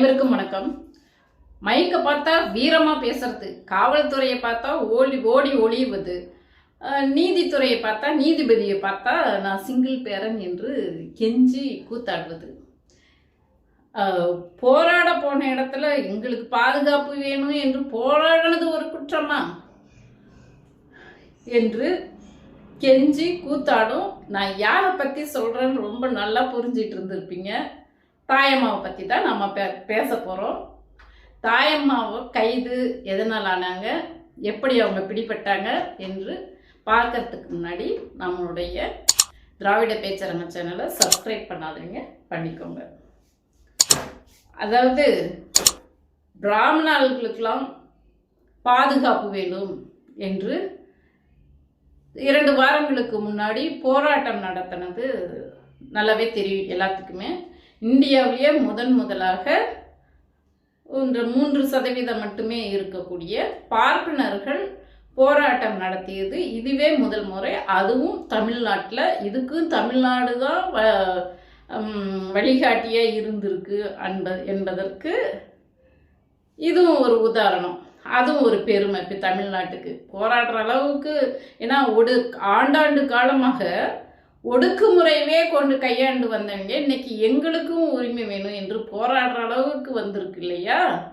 அனைவருக்கும் வணக்கம். மைக்கை பார்த்தா வீரமாக பேசுறது காவல்துறையை பார்த்தா ஓடி ஓடி ஒளியுவது நீதித்துறையை பார்த்தா நீதிபதியை பார்த்தா நான் சிங்கிள் பேரன் என்று கெஞ்சி கூத்தாடுவது. போராட போன இடத்துல எங்களுக்கு பாதுகாப்பு வேணும் என்று போராடினது ஒரு குற்றமா என்று கெஞ்சி கூத்தாடும் நான் யாரை பற்றி சொல்கிறேன்னு ரொம்ப நல்லா புரிஞ்சிட்டு இருந்திருப்பீங்க. தாயம்மாவை பற்றி தான் நம்ம பே பேச போகிறோம் தாயம்மாவை கைது எதனால் ஆனாங்க? எப்படி அவங்க பிடிபட்டாங்க? என்று பார்க்கறதுக்கு முன்னாடி நம்மளுடைய திராவிட பேச்சரங்க சேனலை சப்ஸ்கிரைப் பண்ணாதீங்க. பண்ணிக்கோங்க. அதாவது பிராமணர்களுக்கெல்லாம் பாதுகாப்பு வேண்டும் என்று இரண்டு வாரங்களுக்கு முன்னாடி போராட்டம் நடத்தினது நல்லாவே தெரியும் எல்லாத்துக்குமே. இந்தியாவிலேயே முதன் முதலாக இந்த மூன்று சதவீதம் மட்டுமே இருக்கக்கூடிய பார்ப்பனர்கள் போராட்டம் நடத்தியது இதுவே முதல் முறை. அதுவும் தமிழ்நாட்டில். இதுக்கும் தமிழ்நாடு தான் வ- வழிகாட்டியாக இருந்திருக்கு அன்ப என்பதற்கு இதுவும் ஒரு உதாரணம். அதுவும் ஒரு பெருமை. இப்போ தமிழ்நாட்டுக்கு போராடுற அளவுக்கு ஏன்னா ஒரு ஆண்டாண்டு காலமாக ஒடுக்குமுறையவே கொண்டு கையாண்டு வந்தவங்க இன்னைக்கு எங்களுக்கும் உரிமை வேணும் என்று போராடுற அளவுக்கு வந்திருக்கு இல்லையா?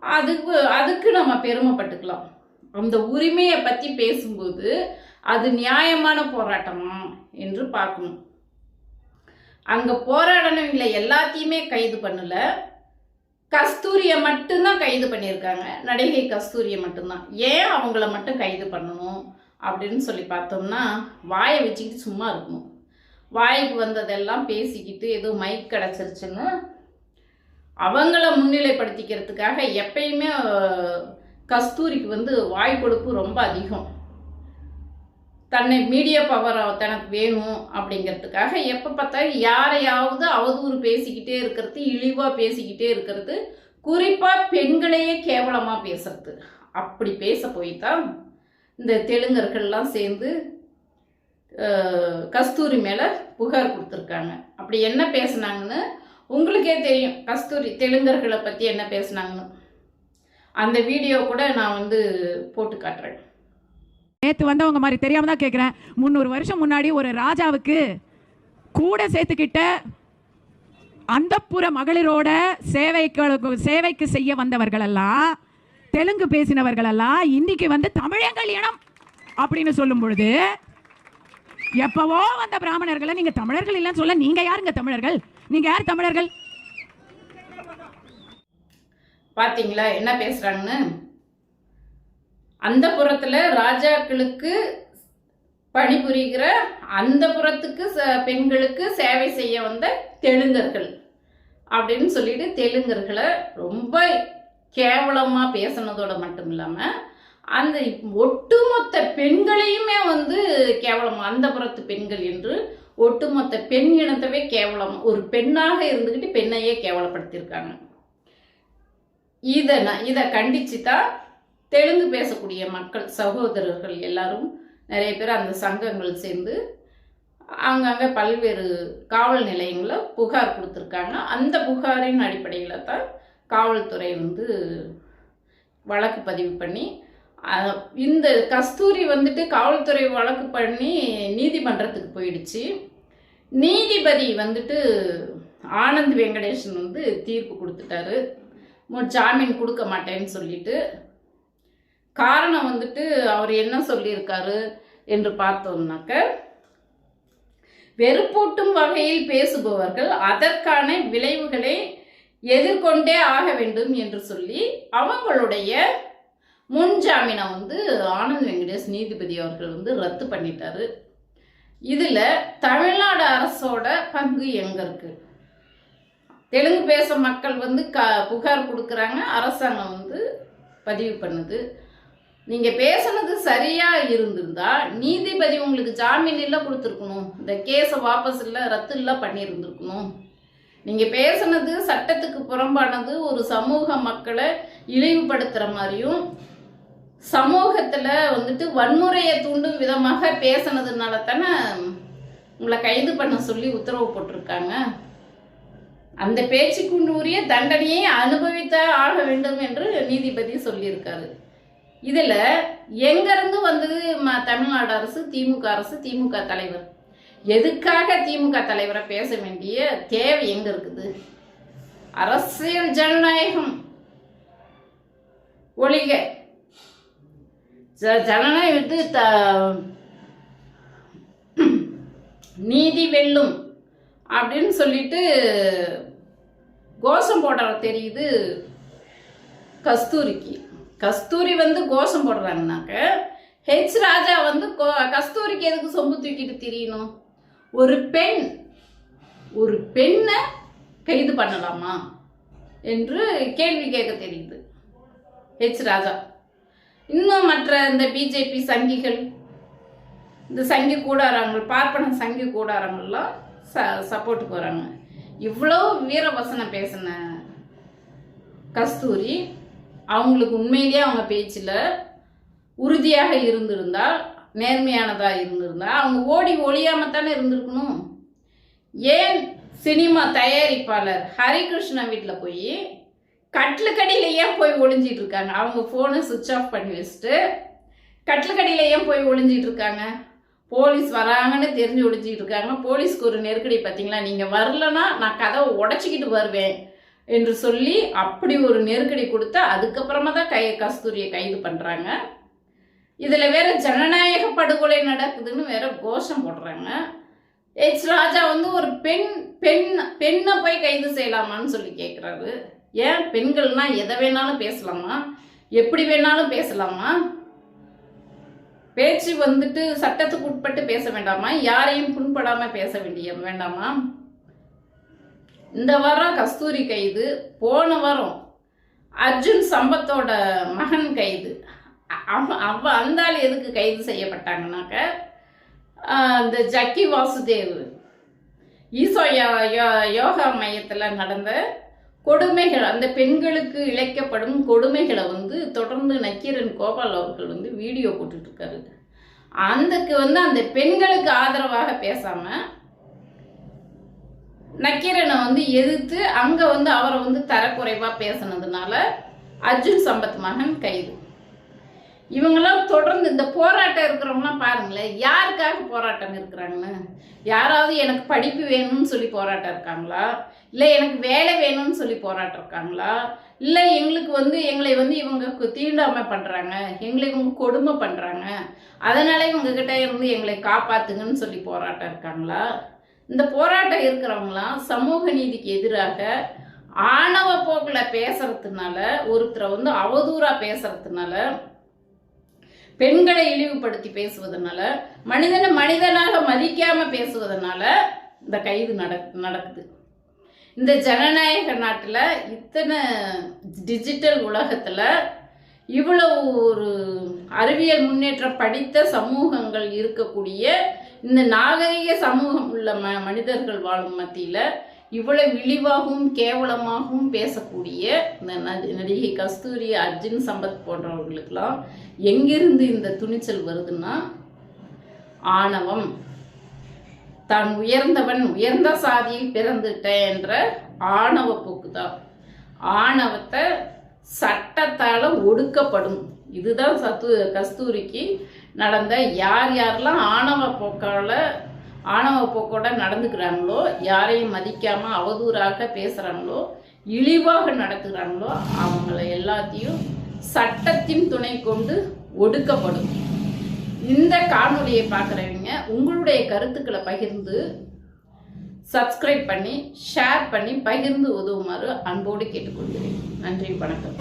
அதுக்கு அதுக்கு நம்ம பெருமைப்பட்டுக்கலாம். அந்த உரிமையை பற்றி பேசும்போது அது நியாயமான போராட்டமா என்று பார்க்கணும். அங்கே போராடினவங்களை எல்லாத்தையுமே கைது பண்ணல. கஸ்தூரியை மட்டும்தான் கைது பண்ணியிருக்காங்க. நடிகை கஸ்தூரியை மட்டும்தான். ஏன் அவங்கள மட்டும் கைது பண்ணணும்? அப்படின்னு சொல்லி பார்த்தோம்னா வாயை வச்சுக்கிட்டு சும்மா இருக்கணும். வாய்க்கு வந்ததெல்லாம் பேசிக்கிட்டு ஏதோ மைக் கிடச்சிருச்சுன்னு அவங்கள முன்னிலைப்படுத்திக்கிறதுக்காக எப்பயுமே கஸ்தூரிக்கு வந்து வாய் கொடுப்பு ரொம்ப அதிகம். தன்னை மீடியா பவர் தனக்கு வேணும் அப்படிங்கிறதுக்காக எப்போ பார்த்தாலும் யாரையாவது அவதூறு பேசிக்கிட்டே இருக்கிறது இழிவாக பேசிக்கிட்டே இருக்கிறது குறிப்பாக பெண்களையே கேவலமாக பேசுறது. அப்படி பேச போய் தான் இந்த தெலுங்கர்கள்லாம் சேர்ந்து கஸ்தூரி மேலே புகார் கொடுத்துருக்காங்க. அப்படி என்ன பேசுனாங்கன்னு உங்களுக்கே தெரியும். கஸ்தூரி தெலுங்கர்களை பற்றி என்ன பேசுனாங்கன்னு. அந்த வீடியோ கூட நான் வந்து போட்டு காட்டுறேன். நேற்று வந்தவங்க மாதிரி தெரியாம தான் கேட்குறேன் முந்நூறு வருஷம் முன்னாடி ஒரு ராஜாவுக்கு கூட சேர்த்துக்கிட்ட அந்தப்புற மகளிரோட சேவைக்கு சேவைக்கு செய்ய வந்தவர்களெல்லாம் தெலுங்கு பேசினவர்களெல்லாம் இன்னைக்கு வந்து தமிழங்கள் இனம் அப்படின்னு சொல்லும் பொழுது எப்பவோ வந்த பிராமணர்களை நீங்க தமிழர்கள் இல்லைன்னு சொல்ல நீங்க யாருங்க தமிழர்கள்? நீங்க யார் தமிழர்கள்? பாத்தீங்களா? என்ன பேசுறாங்கன்னு? அந்த புறத்துல ராஜாக்களுக்கு பணிபுரிகிற அந்த புறத்துக்கு ச- பெண்களுக்கு சேவை செய்ய வந்த தெலுங்கர்கள் அப்படின்னு சொல்லிட்டு தெலுங்கர்களை ரொம்ப கேவலமாக பேசினதோட மட்டும் இல்லாமல் அந்த ஒட்டுமொத்த பெண்களையுமே வந்து கேவலம் அந்த புறத்து பெண்கள் என்று ஒட்டுமொத்த பெண் இனத்தவே கேவலம் ஒரு பெண்ணாக இருந்துக்கிட்டு பெண்ணையே கேவலப்படுத்தியிருக்காங்க. இதை நான் இதை கண்டிச்சு தான் தெலுங்கு பேசக்கூடிய மக்கள் சகோதரர்கள் எல்லாரும் நிறைய பேர் அந்த சங்கங்கள் சேர்ந்து அங்கங்கே பல்வேறு காவல் நிலையங்களில் புகார் கொடுத்துருக்காங்க. அந்த புகாரின் அடிப்படையில் தான் காவல்துறை வந்து வழக்கு பதிவு பண்ணி இந்த கஸ்தூரி வந்துட்டு காவல்துறை வழக்கு பண்ணி நீதிமன்றத்துக்கு போயிடுச்சு. நீதிபதி வந்துட்டு ஆனந்த் வெங்கடேஷன் வந்து தீர்ப்பு கொடுத்துட்டாரு. மு- ஜாமீன் கொடுக்க மாட்டேன்னு சொல்லிட்டு காரணம் வந்துட்டு அவர் என்ன சொல்லியிருக்காரு? என்று பார்த்தோம்னாக்க வெறுப்பூட்டும் வகையில் பேசுபவர்கள் அதற்கான விளைவுகளை எதிர்கொண்டே ஆக வேண்டும் என்று சொல்லி அவங்களுடைய முன்ஜாமீனை வந்து ஆனந்த் வெங்கடேஷ் நீதிபதி அவர்கள் வந்து ரத்து பண்ணிட்டாரு. இதில் தமிழ்நாடு அரசோட பங்கு எங்கே இருக்கு? தெலுங்கு பேச மக்கள் வந்து க புகார் கொடுக்குறாங்க அரசாங்கம் வந்து பதிவு பண்ணுது. நீங்கள் பேசுனது சரியாக இருந்திருந்தா நீதிபதி உங்களுக்கு ஜாமீன் இல்லை கொடுத்துருக்கணும். இந்த கேஸை வாபஸ் இல்லை ரத்து இல்லை பண்ணியிருந்துருக்கணும். நீங்கள் பேசுனது சட்டத்துக்கு புறம்பானது ஒரு சமூக மக்களை இழிவுபடுத்துகிற மாதிரியும் சமூகத்தில் வந்துட்டு வன்முறையை தூண்டும் விதமாக பேசுனதுனால தானே உங்களை கைது பண்ண சொல்லி உத்தரவு போட்டிருக்காங்க. அந்த பேச்சுக்குண்டு உரிய தண்டனையை அனுபவித்த ஆக வேண்டும் என்று நீதிபதி சொல்லியிருக்காரு. இதில் எங்கேருந்து வந்தது ம தமிழ்நாடு அரசு திமுக அரசு திமுக தலைவர்? எதுக்காக திமுக தலைவரை பேச வேண்டிய தேவை எங்கே இருக்குது? அரசியல் ஜனநாயகம் ஒழிக. ஜ- த நீதி வெல்லும் அப்படின்னு சொல்லிட்டு கோஷம் போடுற தெரியுது கஸ்தூரிக்கு. கஸ்தூரி வந்து கோஷம் போடுறாங்கனாக்க ஹெச் ராஜா வந்து கோ- கஸ்தூரிக்கு எதுக்கு சொம்பு தூக்கிட்டு திரியணும்? ஒரு பெண் ஒரு பெண்ணை கைது பண்ணலாமா என்று கேள்வி கேட்க தெரியுது. ஹெச் ராஜா. இன்னும் மற்ற இந்த பிஜேபி சங்கிகள் இந்த சங்கி கூடாரங்கள் பார்ப்பன சங்கி கூடாரங்கள்லாம் ச சப்போர்ட்டுக்கு வராங்க. இவ்வளோ வீரவசனம் பேசின கஸ்தூரி அவங்களுக்கு உண்மையிலேயே அவங்க பேச்சில் உறுதியாக இருந்திருந்தால் நேர்மையானதாக இருந்திருந்தா அவங்க ஓடி ஒழியாமல் தானே இருந்திருக்கணும்? ஏன் சினிமா தயாரிப்பாளர் ஹரிகிருஷ்ணா வீட்டில் போய் கட்டிலுக்கடியில் ஏன் போய் ஒளிஞ்சிட்டு இருக்காங்க? அவங்க ஃபோனை சுவிட்ச் ஆஃப் பண்ணி வச்சுட்டு கட்டிலுக்கடியில் ஏன் போய் ஒளிஞ்சிட்டு இருக்காங்க. போலீஸ் வராங்கன்னு தெரிஞ்சு ஒளிஞ்சிட்டு இருக்காங்க. போலீஸ்க்கு ஒரு நெருக்கடி பார்த்தீங்களா நீங்கள் வரலன்னா நான் கதவை உடச்சிக்கிட்டு வருவேன் என்று சொல்லி அப்படி ஒரு நெருக்கடி கொடுத்தா அதுக்கப்புறமா தான் கை கஸ்தூரியை கைது பண்ணுறாங்க இதில் வேற ஜனநாயக படுகொலை நடக்குதுன்னு வேற கோஷம் போடுறாங்க. எச் ராஜா வந்து ஒரு பெண் பெண் பெண்ணை போய் கைது செய்யலாமான்னு சொல்லி கேட்குறாரு ஏன்? பெண்கள்னா எதை வேணாலும் பேசலாமா? எப்படி வேணாலும் பேசலாமா? பேச்சு வந்துட்டு சட்டத்துக்கு உட்பட்டு பேச வேண்டாமா? யாரையும் புண்படாமல் பேச வேண்டிய வேண்டாமா? இந்த வாரம் கஸ்தூரி கைது போன வாரம் அர்ஜுன் சம்பத்தோட மகன் கைது. அவ அந்த ஆள் எதுக்கு கைது செய்யப்பட்டாங்கனாக்க இந்த ஜக்கி வாசுதேவ். ஈசோ யோ- யோகா மையத்தில் நடந்த கொடுமைகள் அந்த பெண்களுக்கு இழைக்கப்படும் கொடுமைகளை வந்து தொடர்ந்து நக்கீரன் கோபால் அவர்கள் வந்து வீடியோ போட்டுட்ருக்காரு. அந்தக்கு வந்து அந்த பெண்களுக்கு ஆதரவாக பேசாமல் நக்கீரனை வந்து எதிர்த்து அங்கே வந்து அவரை வந்து தரக்குறைவாக பேசுனதுனால அர்ஜுன் சம்பத் மகன் கைது. இவங்கெல்லாம் தொடர்ந்து இந்த போராட்டம் இருக்கிறவங்களாம் பாருங்களேன் யாருக்காக போராட்டம் இருக்கிறாங்கன்னு யாராவது எனக்கு படிப்பு வேணும்னு சொல்லி போராட்டம் இருக்காங்களா? இல்லை எனக்கு வேலை வேணும்னு சொல்லி போராட்டம் இருக்காங்களா? இல்லை எங்களுக்கு வந்து எங்களை வந்து இவங்க தீண்டாமல் தீண்டாமை பண்ணுறாங்க எங்களை இவங்க கொடுமை பண்ணுறாங்க அதனால இவங்கக்கிட்ட இருந்து எங்களை காப்பாற்றுங்கன்னு சொல்லி போராட்டம் இருக்காங்களா? இந்த போராட்டம் இருக்கிறவங்களாம் சமூக நீதிக்கு எதிராக ஆணவ போக்கில் பேசுறதுனால ஒருத்தரை வந்து அவதூறாக பேசுறதுனால பெண்களை இழிவுபடுத்தி பேசுவதனால மனிதனை மனிதனாக மதிக்காம பேசுவதனால இந்த கைது நடக் நடக்குது. இந்த ஜனநாயக நாட்டில் இத்தனை டிஜிட்டல் உலகத்தில் இவ்வளவு ஒரு அறிவியல் முன்னேற்றம் படித்த சமூகங்கள் இருக்கக்கூடிய இந்த நாகரிக சமூகம் உள்ள ம மனிதர்கள் வாழும் மத்தியில் இவ்வளவு இழிவாகவும் கேவலமாகவும் பேசக்கூடிய இந்த நடி- நடிகை கஸ்தூரி அர்ஜுன் சம்பத் போன்றவர்களுக்கெல்லாம் எங்கிருந்து இந்த துணிச்சல் வருதுன்னா ஆணவம். தான் உயர்ந்தவன் உயர்ந்த சாதியில் பிறந்துட்டேன் என்ற ஆணவ போக்கு தான் ஆணவத்தை சட்டத்தால் ஒடுக்கப்படும். இதுதான் சத்து கஸ்தூரிக்கு நடந்த யார் யாரெல்லாம் ஆணவ போக்கால ஆணவ போக்கோட நடந்துக்கிறாங்களோ யாரையும் மதிக்காம அவதூறாக பேசுறாங்களோ இழிவாக நடத்துகிறாங்களோ அவங்கள எல்லாத்தையும் சட்டத்தின் துணை கொண்டு ஒடுக்கப்படும். இந்த காணொலியை பார்க்குறவங்க உங்களுடைய கருத்துக்களை பகிர்ந்து சப்ஸ்கிரைப் பண்ணி ஷேர் பண்ணி பகிர்ந்து உதவுமாறு அன்போடு கேட்டுக்கொள்கிறேன். நன்றி வணக்கம்.